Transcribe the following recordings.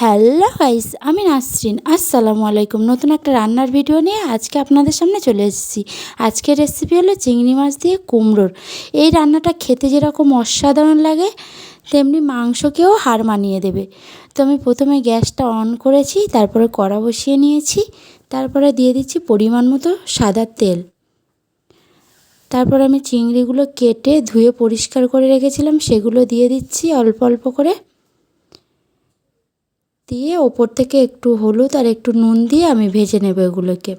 Hello guys, আমি নাসরিন। আসসালামু আলাইকুম। নতুন একটা রান্নার ভিডিও নিয়ে আজকে আপনাদের সামনে চলে এসেছি। আজকের রেসিপি হলো চিংড়ি মাছ দিয়ে কুমড়োর। এই রান্নাটা খেতে যেরকম অসাধারণ লাগে, তেমনি মাংসকেও হার মানিয়ে দেবে। তো আমি প্রথমে গ্যাসটা অন করেছি, তারপরে কড়া বসিয়ে নিয়েছি, তারপরে দিয়ে দিচ্ছি পরিমাণ মতো সাদা তেল। তারপর আমি চিংড়িগুলো কেটে ধুয়ে পরিষ্কার করে রেখেছিলাম, সেগুলো দিয়ে দিচ্ছি অল্প অল্প করে। দিয়ে ওপর থেকে একটু হলুদ আর একটু নুন দিয়ে আমি ভেজে নেব এগুলোকে।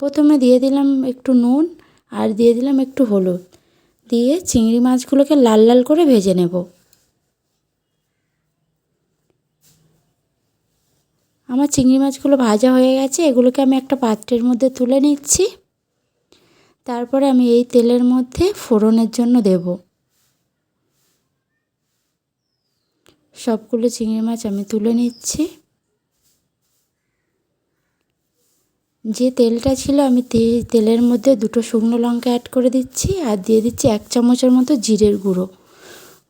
প্রথমে দিয়ে দিলাম একটু নুন আর দিয়ে দিলাম একটু হলুদ। দিয়ে চিংড়ি মাছগুলোকে লাল লাল করে ভেজে নেব। আমার চিংড়ি মাছগুলো ভাজা হয়ে গেছে, এগুলোকে আমি একটা পাত্রের মধ্যে তুলে নিচ্ছি। তারপরে আমি এই তেলের মধ্যে ফোড়নের জন্য দেবো। সবগুলো চিংড়ি মাছ আমি তুলে নিচ্ছি। যে তেলটা ছিল আমি তেলের মধ্যে দুটো শুকনো লঙ্কা অ্যাড করে দিচ্ছি আর দিয়ে দিচ্ছি এক চামচের মতো জিরের গুঁড়ো।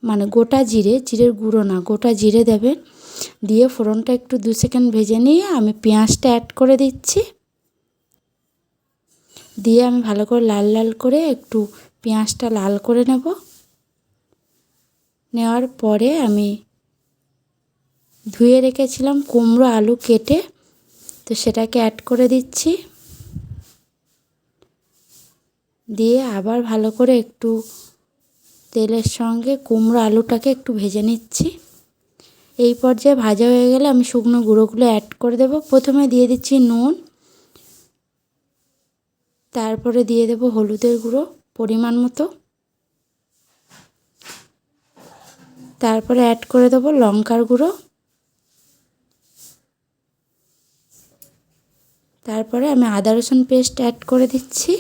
মানে গোটা জিরে, জিরের গুঁড়ো না, গোটা জিরে দেবেন দিয়ে ফোড়নটা একটু দু সেকেন্ড ভেজে নিয়ে আমি পেঁয়াজটা অ্যাড করে দিচ্ছি। দিয়ে আমি ভালো করে লাল লাল করে একটু পেঁয়াজটা লাল করে নেব। নেওয়ার পরে আমি ধুয়ে রেখেছিলাম, কুমড়ো, আলু কেটে। তো সেটাকে অ্যাড করে দিচ্ছি। দিয়ে আবার ভালো করে একটু তেলের সঙ্গে কুমড়ো, আলুটাকে একটু ভেজে নিচ্ছি। এই পর্যায়ে ভাজা হয়ে গেলে আমি শুকনো গুঁড়োগুলো অ্যাড করে দেব। প্রথমে দিয়ে দিচ্ছি নুন। তারপরে দিয়ে দেব হলুদের গুঁড়ো পরিমাণ মতো। তারপরে অ্যাড করে দেবো লঙ্কার গুঁড়ো। তারপরে আমি আদা রসুন পেস্ট অ্যাড করে দিচ্ছি।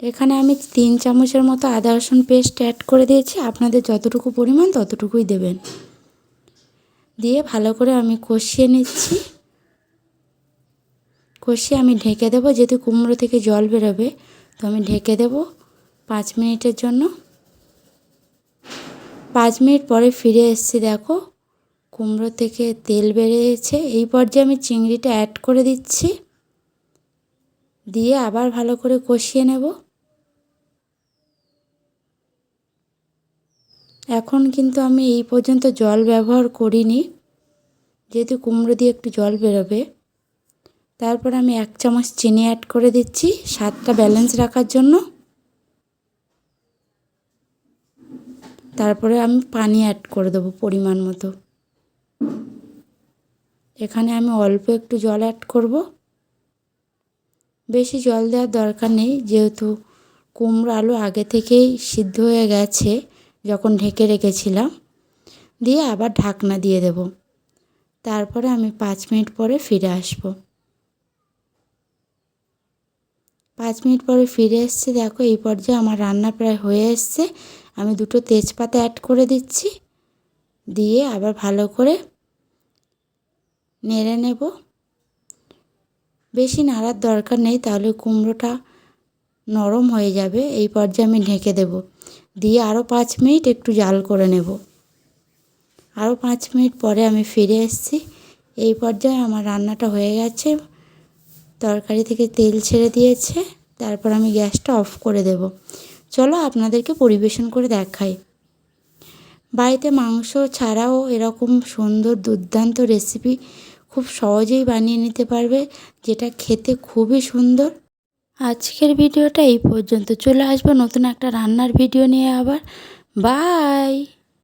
এখানে আমি তিন চামচের মতো আদা রসুন পেস্ট অ্যাড করে দিয়েছি। আপনাদের যতটুকু পরিমাণ ততটুকুই দেবেন। দিয়ে ভালো করে আমি কষিয়ে নিচ্ছি। কষিয়ে আমি ঢেকে দেবো, যেহেতু কুমড়ো থেকে জল বেরোবে, তো আমি ঢেকে দেবো পাঁচ মিনিটের জন্য। পাঁচ মিনিট পরে ফিরে এসছি, দেখো। কুমড়ো থেকে তেল বেরিয়েছে। এই পর্যায়ে আমি চিংড়িটা অ্যাড করে দিচ্ছি। দিয়ে আবার ভালো করে কষিয়ে নেব। এখন কিন্তু আমি এই পর্যন্ত জল ব্যবহার করিনি। যেহেতু কুমড়ো দিয়ে একটু জল বেরোবে। তারপর আমি এক চামচ চিনি অ্যাড করে দিচ্ছি স্বাদটা ব্যালেন্স রাখার জন্য। তারপরে আমি পানি অ্যাড করে দেবো পরিমাণ মতো। এখানে আমি অল্প একটু জল অ্যাড করব। বেশি জল দেওয়ার দরকার নেই, যেহেতু কুমড়ো আলু আগে থেকেই সিদ্ধ হয়ে গেছে যখন ঢেকে রেখেছিলাম। দিয়ে আবার ঢাকনা দিয়ে দেব। তারপরে আমি পাঁচ মিনিট পরে ফিরে আসব। পাঁচ মিনিট পরে ফিরে এসছে, দেখো এই পর্যায়ে আমার রান্না প্রায় হয়ে এসছে। আমি দুটো তেজপাতা অ্যাড করে দিচ্ছি। দিয়ে আবার ভালো করে নেড়ে নেব। বেশি নাড়ার দরকার নেই, তাহলে কুমড়োটা নরম হয়ে যাবে, এই পর্যায়ে আমি ঢেকে দেব। দিয়ে আরও পাঁচ মিনিট একটু জাল করে নেব। আরও পাঁচ মিনিট পরে আমি ফিরে এসেছি। এই পর্যায়ে আমার রান্নাটা হয়ে গেছে। তরকারি থেকে তেল ছেড়ে দিয়েছে, তারপর আমি গ্যাসটা অফ করে দেব। চলো আপনাদেরকে পরিবেশন করে দেখাই। বাড়িতে মাংস ছাড়াও এরকম সুন্দর দুর্দান্ত রেসিপি খুব সহজেই বানিয়ে নিতে পারবে, যেটা খেতে খুবই সুন্দর। আজকের ভিডিওটা এই পর্যন্ত। চলে আসব নতুন একটা রান্নার ভিডিও নিয়ে আবার। বাই!